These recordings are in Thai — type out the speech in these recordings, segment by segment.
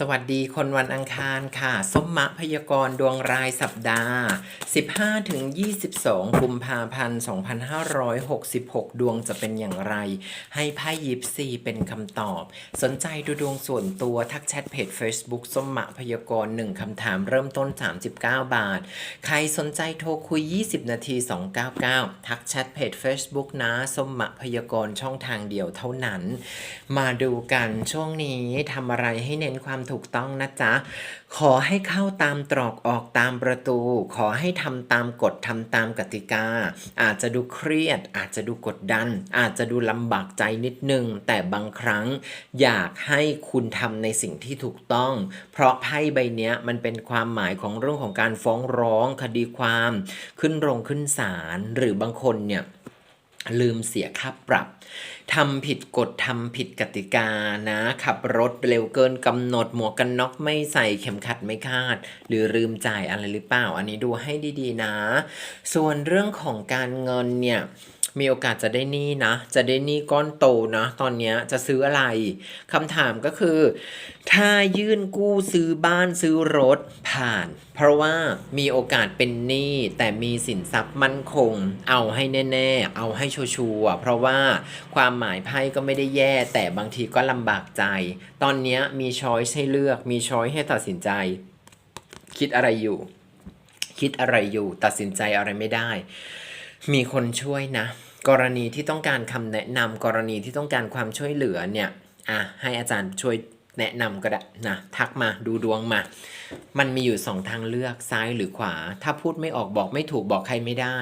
สวัสดีคนวันอังคารค่ะสมมะพยากรดวงรายสัปดาห์ 15ถึง22 กุมภาพันธ์ 2566 ดวงจะเป็นอย่างไร ให้ไพ่ยิปซีเป็นคำตอบ สนใจดูดวงส่วนตัวทักแชทเพจ Facebook สมมะพยากรณ์1คำถามเริ่มต้น 39 บาท ใครสนใจโทรคุย 20 นาที 299 ทักแชทเพจ Facebook นะสมมะพยากรช่องทางเดียวเท่านั้น มาดูกันช่วงนี้ทำอะไรให้เน้นความถูกต้องนะจ๊ะ ขอให้เข้าตามตรอกออกตามประตู ขอให้ทำตามกฎทำตามกติกา อาจจะดูเครียด อาจจะดูกดดัน อาจจะดูลำบากใจนิดนึง แต่บางครั้งอยากให้คุณทำในสิ่งที่ถูกต้อง เพราะไพ่ใบนี้มันเป็นความหมายของเรื่องของการฟ้องร้องคดีความ ขึ้นโรงขึ้นศาลหรือบางคนเนี่ย ลืมเสียค่าปรับ ทำผิดกฎ ทำผิดกติกานะ ขับรถเร็วเกินกำหนดหมวกกันน็อกไม่ใส่เข็มขัดไม่คาด หรือลืมจ่ายอะไรหรือเปล่า อันนี้ดูให้ดีๆนะ ส่วนเรื่องของการเงินเนี่ย มีโอกาสจะได้หนี้นะ จะได้หนี้ก้อนโตนะ ตอนนี้จะซื้ออะไรคำถามก็คือ ถ้ายื่นกู้ซื้อบ้านซื้อรถผ่าน เพราะว่ามีโอกาสเป็นหนี้แต่มีสินทรัพย์มั่นคง เอาให้แน่ ๆ เอาให้ชัวร์เพราะว่าความหมายไพ่ก็ไม่ได้แย่ แต่บางทีก็ลำบากใจ ตอนนี้มีช้อยให้เลือกมีช้อยให้ตัดสินใจ คิดอะไรอยู่คิดอะไรอยู่ตัดสินใจอะไรไม่ได้ มีคนช่วยนะ กรณีที่ต้องการคำแนะนำกรณีที่ต้องการความช่วยเหลือเนี่ยอะให้อาจารย์ช่วยแนะนำก็ได้นะทักมาดูดวงมา มันมีอยู่สองทางเลือกซ้ายหรือขวา ถ้าพูดไม่ออกบอกไม่ถูกบอกใครไม่ได้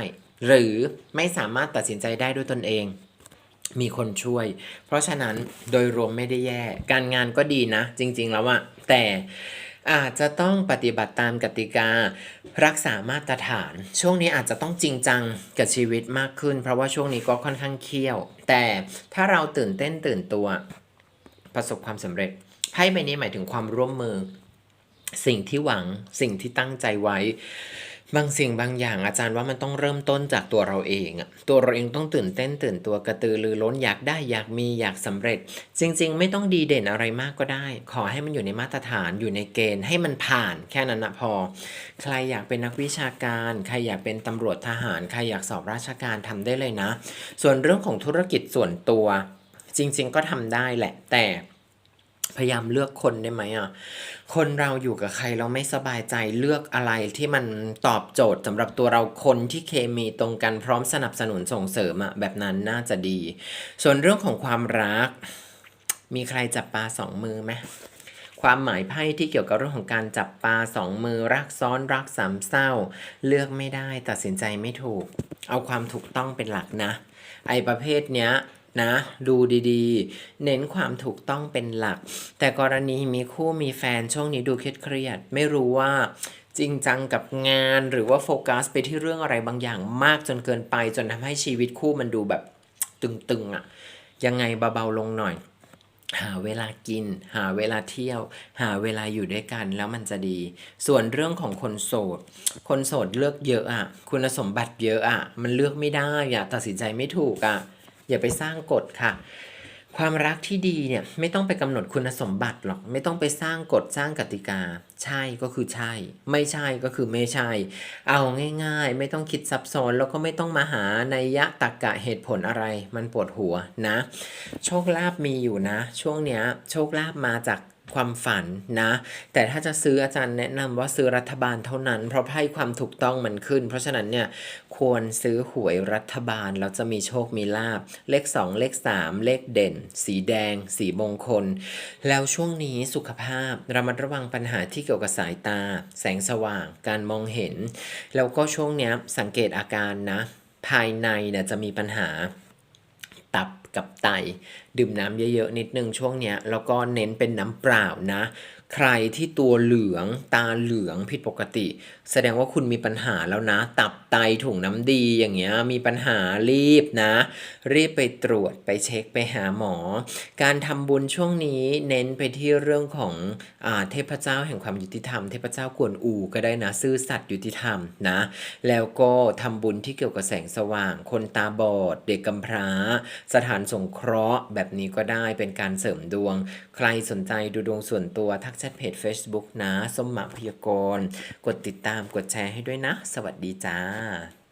หรือไม่สามารถตัดสินใจได้ด้วยตนเอง มีคนช่วย เพราะฉะนั้นโดยรวมไม่ได้แย่ การงานก็ดีนะ จริง ๆ แล้วอะแต่ อาจจะต้องปฏิบัติตามกติการักษามาตรฐาน ช่วงนี้อาจจะต้องจริงจังกับชีวิตมากขึ้น เพราะว่าช่วงนี้ก็ค่อนข้างเคี่ยว แต่ถ้าเราตื่นเต้นตื่นตัวประสบความสำเร็จไพ่ใบนี้หมายถึงความร่วมมือ สิ่งที่หวังสิ่งที่ตั้งใจไว้ บางสิ่งบางอย่างอาจารย์ว่ามันต้องเริ่มต้นจากตัวเราเองอะตัวเราเองต้องตื่นเต้นตื่นตัวกระตือรือร้นอยากได้อยากมีอยากสำเร็จ จริง ๆ ไม่ต้องดีเด่นอะไรมากก็ได้ ขอให้มันอยู่ในมาตรฐานอยู่ในเกณฑ์ให้มันผ่านแค่นั้นนะพอ ใครอยากเป็นนักวิชาการ ใครอยากเป็นตำรวจทหาร ใครอยากสอบราชการทำได้เลยนะ ส่วนเรื่องของธุรกิจส่วนตัว จริง ๆ ก็ทำได้แหละแต่ พยายามเลือกคนได้ไหมอะ คนเราอยู่กับใครเราไม่สบายใจเลือกอะไรที่มันตอบโจทย์สำหรับตัวเราคนที่เคมีตรงกันพร้อมสนับสนุนส่งเสริมอะแบบนั้นน่าจะดี ส่วนเรื่องของความรัก มีใครจับปลาสองมือไหมความหมายไพ่ที่เกี่ยวกับเรื่องของการจับปลาสองมือรักซ้อนรักสามเศร้า เลือกไม่ได้ตัดสินใจไม่ถูก เอาความถูกต้องเป็นหลักนะ ไอประเภทเนี้ย นะ ดูดีๆ เน้นความถูกต้องเป็นหลัก แต่กรณีมีคู่มีแฟนช่วงนี้ดูเครียดๆไม่รู้ว่าจริงจังกับงานหรือว่าโฟกัสไปที่เรื่องอะไรบางอย่างมากจนเกินไป จนทำให้ชีวิตคู่มันดูแบบตึงๆอะ่ะ ยังไงเบาๆลงหน่อย หาเวลากิน หาเวลาเที่ยว หาเวลาอยู่ด้วยกันแล้วมันจะดี ส่วนเรื่องของคนโสด คนโสดเลือกเยอะอะคุณสมบัติเยอะอะมันเลือกไม่ได้อะตัดสินใจไม่ถูกอะ อย่าไปสร้างกฎค่ะ ความรักที่ดีเนี่ยไม่ต้องไปกำหนดคุณสมบัติหรอก ไม่ต้องไปสร้างกฎสร้างกติกา ใช่ก็คือใช่ ไม่ใช่ก็คือไม่ใช่ เอาง่ายๆ ไม่ต้องคิดซับซ้อนแล้วก็ไม่ต้องมาหาในยะตรกกะเหตุผลอะไร มันปวดหัวนะ โชคลาภมีอยู่นะ ช่วงเนี้ยโชคลาภมาจาก ความฝันนะ แต่ถ้าจะซื้ออาจารย์แนะนำว่าซื้อรัฐบาลเท่านั้น เพราะไพ่ความถูกต้องมันขึ้น เพราะฉะนั้นเนี่ยควรซื้อหวยรัฐบาลแล้วจะมีโชคมีลาบ เลข 2 เลข 3 เลขเด่น สีแดง สีมงคล แล้วช่วงนี้สุขภาพระมัดระวังปัญหาที่เกี่ยวกับสายตา แสงสว่าง การมองเห็น แล้วก็ช่วงเนี้ยสังเกตอาการนะ ภายในเนี่ยจะมีปัญหา ตับกับไต ดื่มน้ำเยอะๆ นิดนึงช่วงเนี้ย แล้วก็เน้นเป็นน้ำเปล่านะ ใครที่ตัวเหลืองตาเหลืองผิดปกติ แสดงว่าคุณมีปัญหาแล้วนะ ตับไตถุงน้ำดีอย่างเงี้ยมีปัญหารีบนะ รีบไปตรวจไปเช็คไปหาหมอ การทำบุญช่วงนี้เน้นไปที่เรื่องของอาเทพเจ้าแห่งความยุติธรรม เทพเจ้ากวนอูก็ได้นะ ซื่อสัตย์ยุติธรรมนะ แล้วก็ทำบุญที่เกี่ยวกับแสงสว่าง คนตาบอด เด็กกำพร้า สถานสงเคราะห์แบบนี้ก็ได้เป็นการเสริมดวง ใครสนใจดูดวงส่วนตัวทักชชัดเพจ Facebook นะส้มหมาพยากร กดติดตามกดแชร์ให้ด้วยนะ สวัสดีจ้า